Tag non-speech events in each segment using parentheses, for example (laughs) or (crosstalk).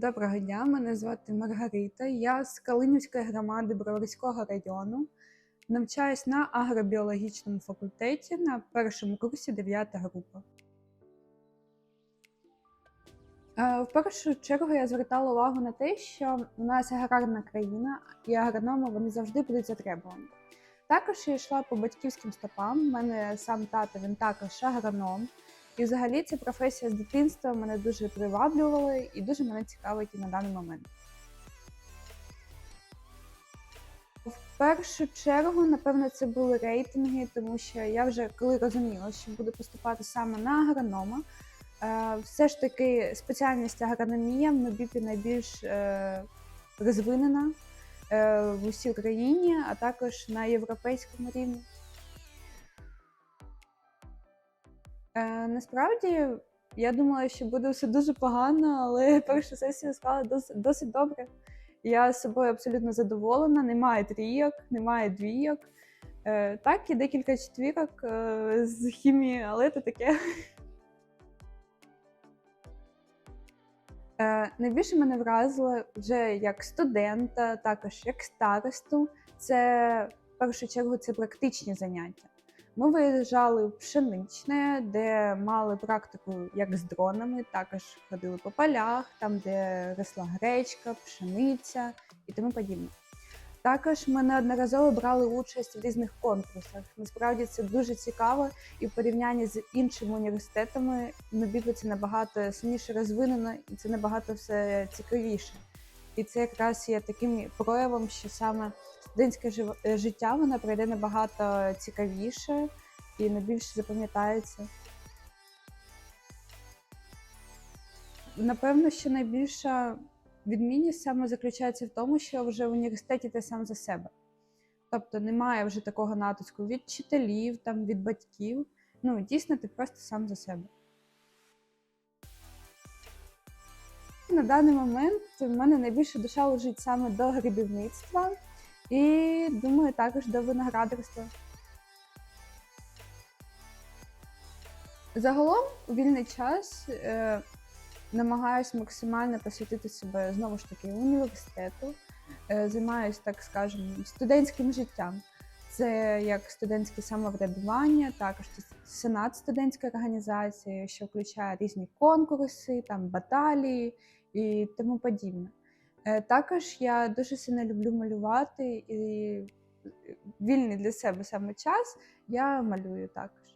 Доброго дня, мене звати Маргарита. Я з Калинівської громади Броварського району. Навчаюсь на агробіологічному факультеті на першому курсі 9 група. Е, В першу чергу я звертала увагу на те, що у нас аграрна країна, і агрономи вони завжди будуть затребувані. Також я йшла по батьківським стопам. У мене сам тато він також агроном. І взагалі ця професія з дитинства мене дуже приваблювала і дуже мене цікавить і на даний момент. В першу чергу, напевно, це були рейтинги, тому що я вже коли розуміла, що буду поступати саме на агронома, е, все ж таки спеціальність агрономія в НОБІПі найбільш е, розвинена е, в усій Україні, а також на європейському рівні. Е, насправді, я думала, що буде все дуже погано, але (laughs) першу сесію склала досить, досить добре. Я з собою абсолютно задоволена, немає трійок, немає двійок. Е, так, і декілька четвірок е, з хімії, але це таке. Е, найбільше мене вразило вже як студента, також як старосту. Це в першу чергу це практичні заняття. Ми виїжджали в пшеничне, де мали практику як з дронами, також ходили по полях, там, де росла гречка, пшениця і тому подібне. Також ми неодноразово брали участь в різних конкурсах. Насправді це дуже цікаво, і в порівнянні з іншими університетами НОБІПи це набагато сильніше розвинено і це набагато все цікавіше. І це якраз є таким проявом, що саме студентське е, життя воно пройде набагато цікавіше і найбільше запам'ятається. Напевно, що найбільша відмінність саме заключається в тому, що вже в університеті ти сам за себе. Тобто немає вже такого натиску від вчителів, там, від батьків. Ну, дійсно, ти просто сам за себе. На даний момент в мене найбільше душа лежить саме до грибівництва і думаю також до виноградарства. Загалом у вільний час е, намагаюся максимально посвятити себе знову ж таки університету, е, займаюся, так скажемо, студентським життям. Це як студентське самоврядування, також це сенат студентської організації, що включає різні конкурси, там баталії і тому подібне. Е, Також я дуже сильно люблю малювати і вільний для себе саме час я малюю також.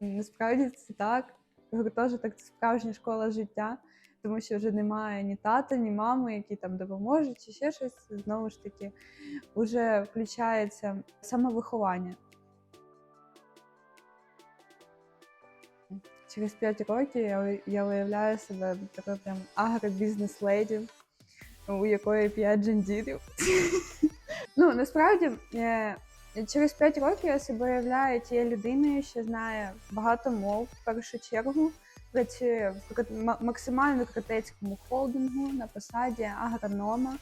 Насправді це так. Гуртожиток це справжня школа життя, тому що вже немає ні тата, ні мами, які там допоможуть, чи ще щось. Знову ж таки, вже включається самовиховання. Через 5 років я, я уявляю себе такою прям агробізнес-леді, у якої 5 джендірів. (laughs) ну, насправді, е, через 5 років я себе уявляю тією людиною, що знає багато мов в першу чергу. Працює в максимально критецькому холдингу на посаді агронома.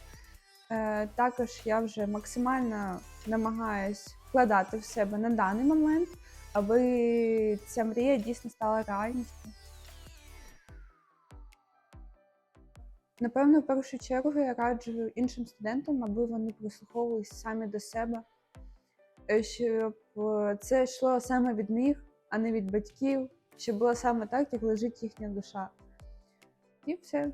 Е, також я вже максимально намагаюсь вкладати в себе на даний момент, аби ця мрія дійсно стала реальністю. Напевно, в першу чергу я раджу іншим студентам, аби вони прислуховувалися самі до себе, е, щоб е, це йшло саме від них, а не від батьків, щоб було саме так, як лежить їхня душа. І все.